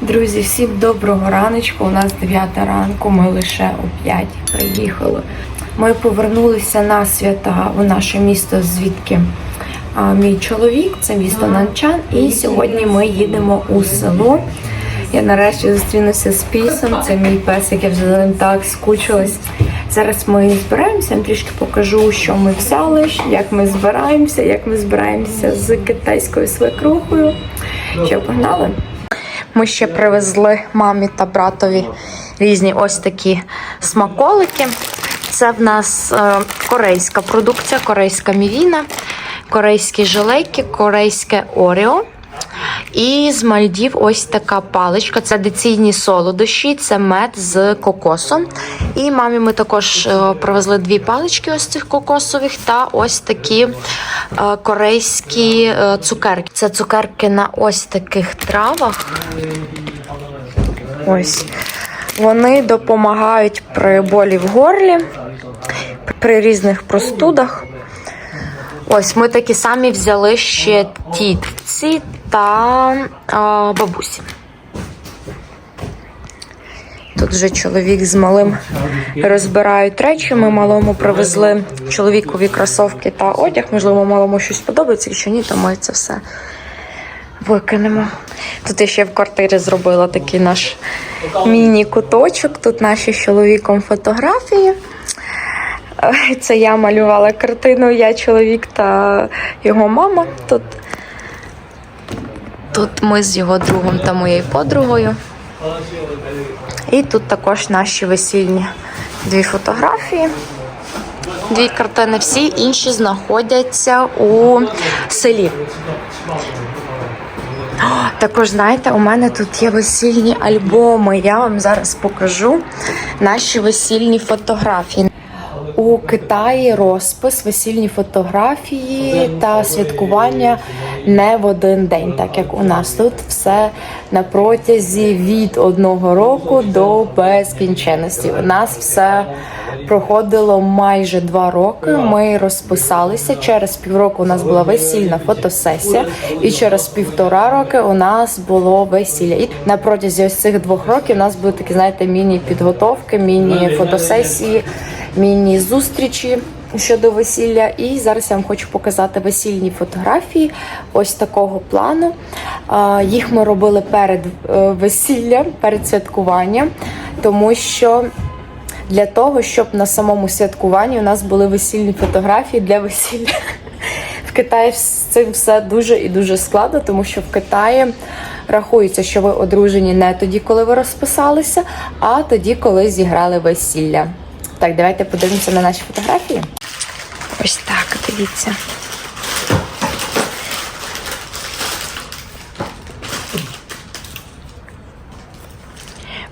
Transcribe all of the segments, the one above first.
Друзі, всім доброго раночку. У нас 9 ранку, ми лише о 5 приїхали. Ми повернулися на свята в наше місто, звідки а, мій чоловік, це місто Нанчан. І сьогодні ми їдемо у село. Я нарешті зустрінуся з Пісом. Це мій песик, я вже за ним так скучилась. Зараз ми збираємося, я трішки покажу, що ми взяли, як ми збираємося, як ми збираємося з китайською свекрухою. Що погнали? Ми ще привезли мамі та братові різні ось такі смаколики. Це в нас е, корейська продукція, корейська мівіна, корейські жилейки, корейське Орео. І з Мальдів ось така паличка. Це деційні солодощі, це мед з кокосом. І мамі ми також е, привезли дві палички ось цих кокосових та ось такі е, корейські е, цукерки. Це цукерки на ось таких травах. Ось. Вони допомагають при болі в горлі, при різних простудах. Ось ми такі самі взяли ще тітці та а, бабусі. Тут вже чоловік з малим розбирають речі. Ми малому привезли чоловікові кросовки та одяг. Можливо, малому щось подобається, якщо ні, то ми це все викинемо. Тут я ще в квартирі зробила такий наш міні-куточок. Тут наші з чоловіком фотографії. Це я малювала картину, я чоловік та його мама. Тут, тут ми з його другом та моєю подругою. І тут також наші весільні дві фотографії. Дві картини, всі інші знаходяться у селі. Також знаєте, у мене тут є весільні альбоми. Я вам зараз покажу наші весільні фотографії. У Китаї розпис, весільні фотографії та святкування не в один день, так як у нас тут все на протязі від одного року до безкінченності. У нас все проходило майже два роки. Ми розписалися. Через півроку у нас була весільна фотосесія, і через півтора роки у нас було весілля. І на протязі ось цих двох років у нас були такі, знаєте, міні-підготовки, міні-фотосесії, міні-зустрічі. Щодо весілля, і зараз я вам хочу показати весільні фотографії ось такого плану. Їх ми робили перед е, весіллям, перед святкуванням, тому що для того, щоб на самому святкуванні у нас були весільні фотографії для весілля. В Китаї з цим все дуже і дуже складно, тому що в Китаї рахується, що ви одружені не тоді, коли ви розписалися, а тоді, коли зіграли весілля. Так, давайте подивимося на наші фотографії. Ось так, дивіться.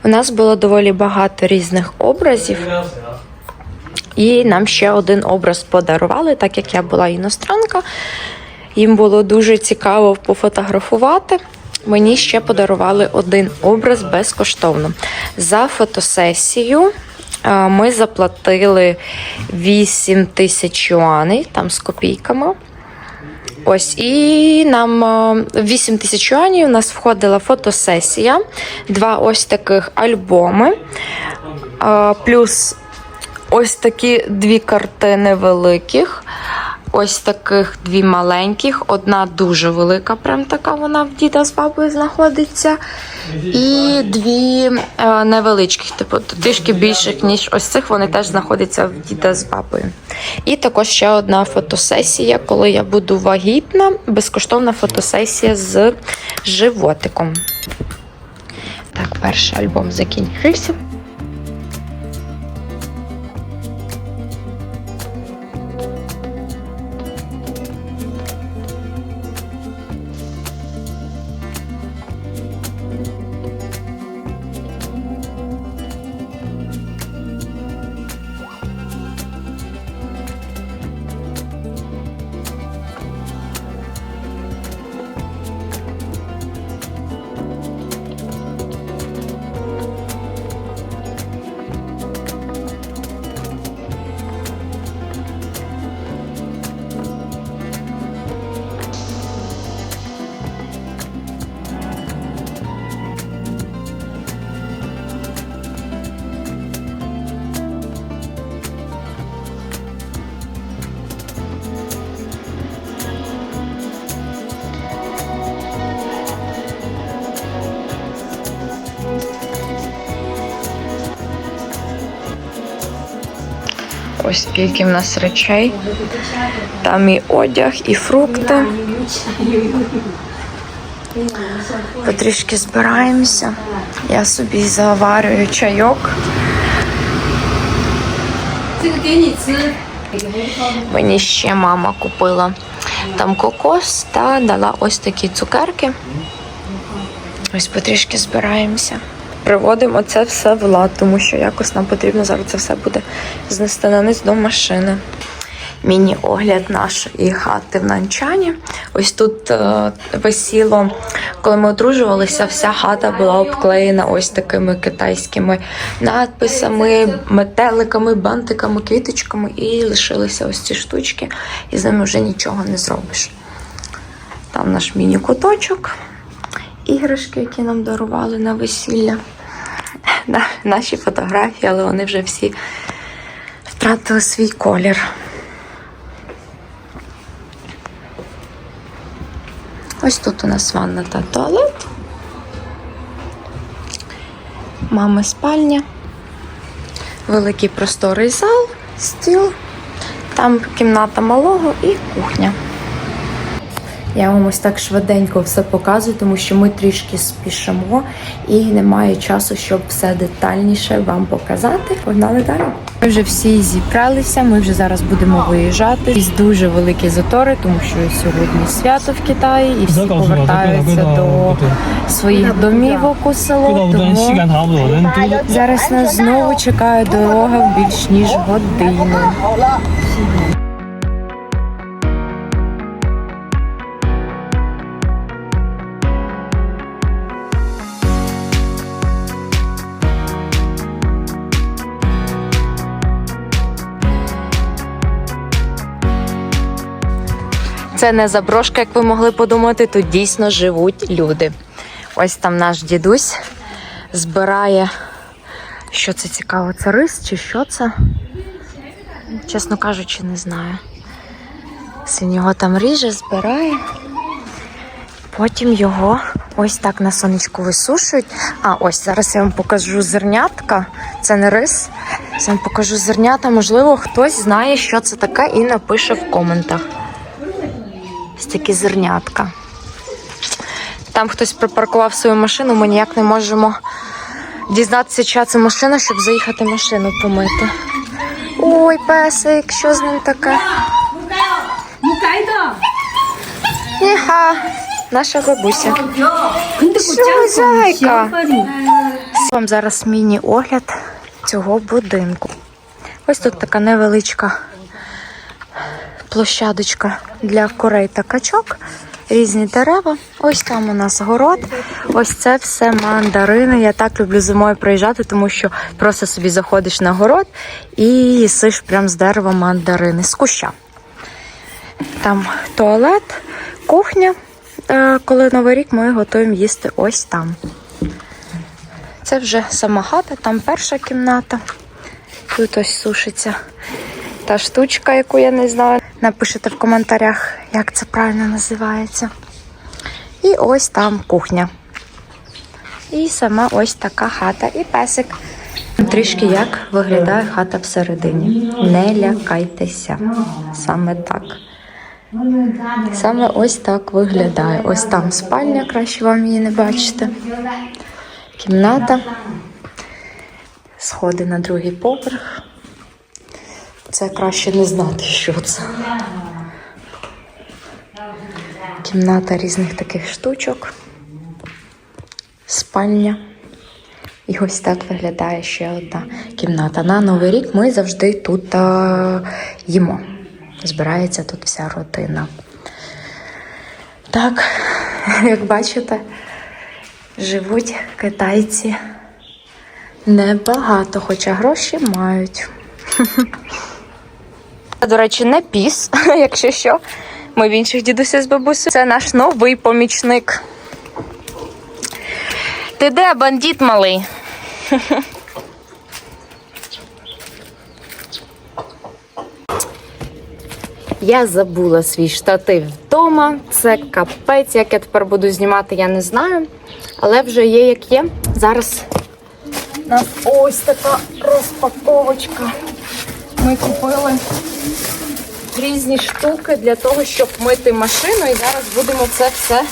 У нас було доволі багато різних образів. І нам ще один образ подарували, так як я була іностранка. Їм було дуже цікаво пофотографувати. Мені ще подарували один образ безкоштовно. За фотосесію ми заплатили 8 тисяч юаней, там з копійками. Ось і нам е, 8 тисяч юанів у нас входила фотосесія, два ось таких альбоми, е, плюс ось такі дві картини великих, ось таких дві маленьких, одна дуже велика, прям така вона в діда з бабою знаходиться. І дві е, невеличких, типу трішки більших, ніж ось цих, вони теж знаходяться в діда з бабою. І також ще одна фотосесія, коли я буду вагітна, безкоштовна фотосесія з животиком. Так, перший альбом закінчився. Ось скільки в нас речей. Там і одяг, і фрукти. Потрішки збираємося. Я собі заварюю чайок. Мені ще мама купила там кокос та дала ось такі цукерки. Ось потрішки збираємося. Приводимо це все в лад, тому що якось нам потрібно зараз це все буде знести на низ до машини. Міні-огляд нашої хати в Нанчані. Ось тут е, висіло, коли ми одружувалися, вся хата була обклеєна ось такими китайськими надписами, метеликами, бантиками, квіточками, і лишилися ось ці штучки, і з ними вже нічого не зробиш. Там наш міні-куточок, іграшки, які нам дарували на весілля, На- наші фотографії, але вони вже всі втратили свій колір. Ось тут у нас ванна та туалет. Мами спальня. Великий просторий зал, стіл. Там кімната малого і кухня. Я вам ось так швиденько все показую, тому що ми трішки спішимо і немає часу, щоб все детальніше вам показати. Погнали далі. Ми вже всі зібралися, ми вже зараз будемо виїжджати. І дуже великі затори, тому що сьогодні свято в Китаї і всі повертаються до своїх домівок у село. Тому зараз нас знову чекає дорога більш ніж годину. Це не заброшка, як ви могли подумати. Тут дійсно живуть люди. Ось там наш дідусь збирає. Що це цікаво? Це рис чи що це? Чесно кажучи, не знаю. Син його там ріже, збирає. Потім його ось так на сонечку висушують. А ось зараз я вам покажу зернятка. Це не рис. Я вам покажу зернята. Можливо, хтось знає, що це таке, і напише в коментах такі зернятка. Там хтось припаркував свою машину, ми ніяк не можемо дізнатися, чия це машина, щоб заїхати машину помити. Ой, песик, що з ним таке? Ніха, наша бабуся. Що, зайка? Вам зараз міні-огляд цього будинку. Ось тут така невеличка площадочка для курей та качок. Різні дерева. Ось там у нас город. Ось це все мандарини. Я так люблю зимою приїжджати, тому що просто собі заходиш на город і їсиш прямо з дерева мандарини, з куща. Там туалет, кухня. Е, Коли Новий рік ми готуємо їсти ось там. Це вже сама хата, там перша кімната. Тут ось сушиться та штучка, яку я не знаю. Напишите в коментарях, як це правильно називається. І ось там кухня. І сама ось така хата і песик. Трішки як виглядає хата всередині. Не лякайтеся. Саме так. Саме ось так виглядає. Ось там спальня, краще вам її не бачите. Кімната. Сходи на другий поверх. Це краще не знати, що це. Кімната різних таких штучок. Спальня. І ось так виглядає ще одна кімната. На Новий рік ми завжди тут а, їмо. Збирається тут вся родина. Так, як бачите, живуть китайці небагато, хоча гроші мають. До речі, не піс, якщо що. Ми в інших дідуся з бабусею. Це наш новий помічник. Ти де, бандит малий? Я забула свій штатив вдома. Це капець, як я тепер буду знімати, я не знаю. Але вже є як є. Зараз у нас ось така розпаковочка Ми купили різні штуки для того, щоб мити машину, і зараз будемо це все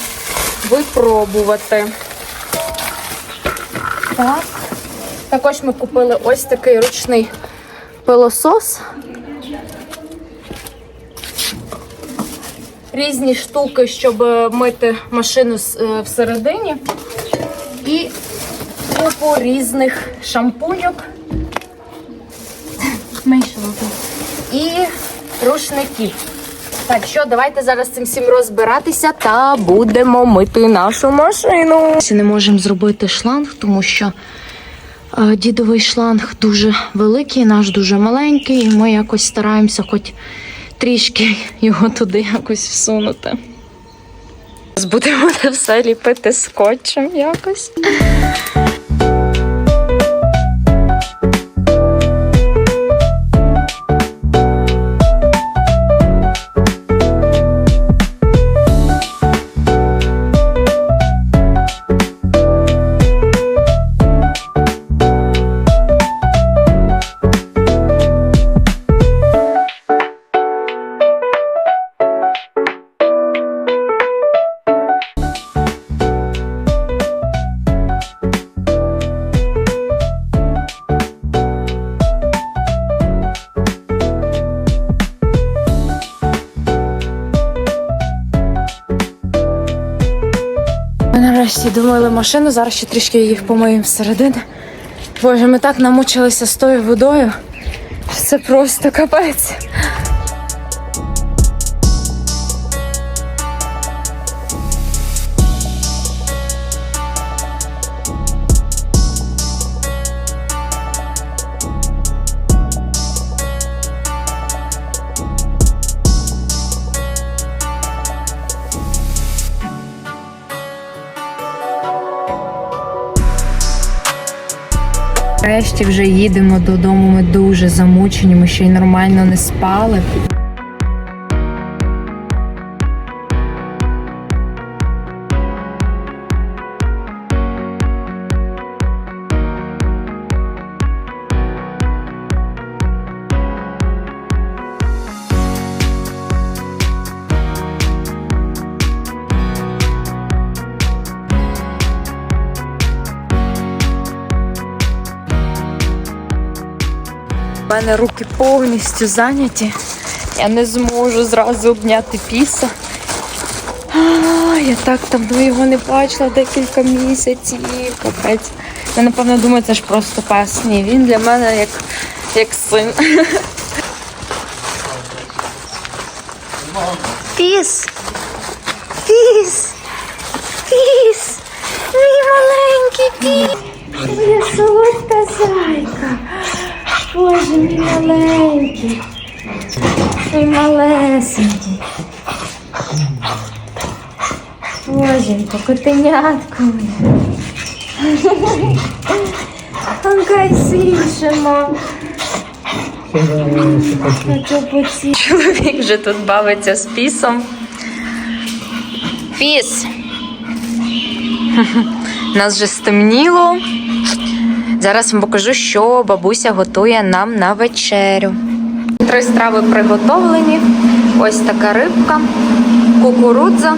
випробувати. Так. Також ми купили ось такий ручний пилосос. Різні штуки, щоб е, мити машину е, всередині. І купу різних шампуньок. Менше руки. І рушників. Так що давайте зараз цим всім розбиратися та будемо мити нашу машину. Не можемо зробити шланг, тому що е, дідовий шланг дуже великий, наш дуже маленький, і ми якось стараємося хоч трішки його туди якось всунути. Зараз Будемо це все ліпити скотчем якось. Домили машину, зараз ще трішки її помиємо всередини. Боже, ми так намучилися з тою водою. Це просто капець. Нарешті вже їдемо додому. Ми дуже замучені, ми ще й нормально не спали. У мене руки повністю зайняті. Я не зможу зразу обняти піса. А, я так давно його не бачила декілька місяців. Капець. Я напевно думаю, це ж просто пес. Ні, він для мене як, як син. Піс! Піс! Піс! Мій маленький піс! Моя солодка! Мій маленький. Мій малесенький. Боженько, котенятко моє. Анкай сішимо. Чоловік вже тут бавиться з пісом. Піс. Нас вже стемніло. Зараз вам покажу, що бабуся готує нам на вечерю. Три страви приготовлені. Ось така рибка, кукурудза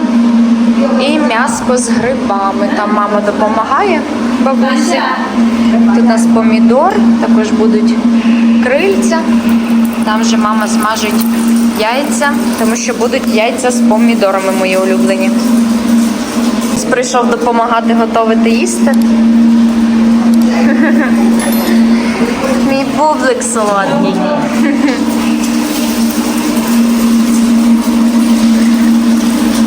і м'яско з грибами. Там мама допомагає бабусі. Тут у нас помідор, також будуть крильця. Там же мама смажить яйця, тому що будуть яйця з помідорами мої улюблені. Прийшов допомагати готувати їсти. Мій бублик солодкий.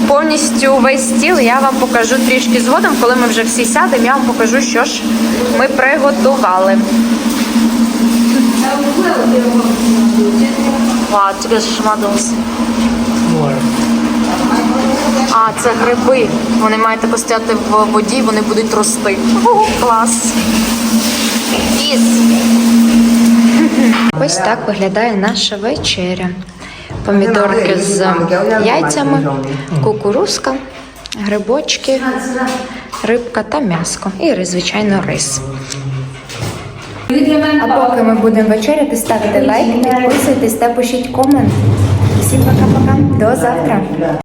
Повністю весь стіл я вам покажу трішки згодом, коли ми вже всі сядемо, я вам покажу, що ж ми приготували. Вау, ж шмадос. А, це гриби. Вони мають тако стояти в воді, вони будуть рости. О, клас. Ось так виглядає наша вечеря. Помідорки з яйцями, кукурузка, грибочки, рибка та м'яско. І, звичайно, рис. А поки ми будемо вечеряти, ставте лайк, підписуйтесь та пишіть комент. Всім пока-пока. До завтра.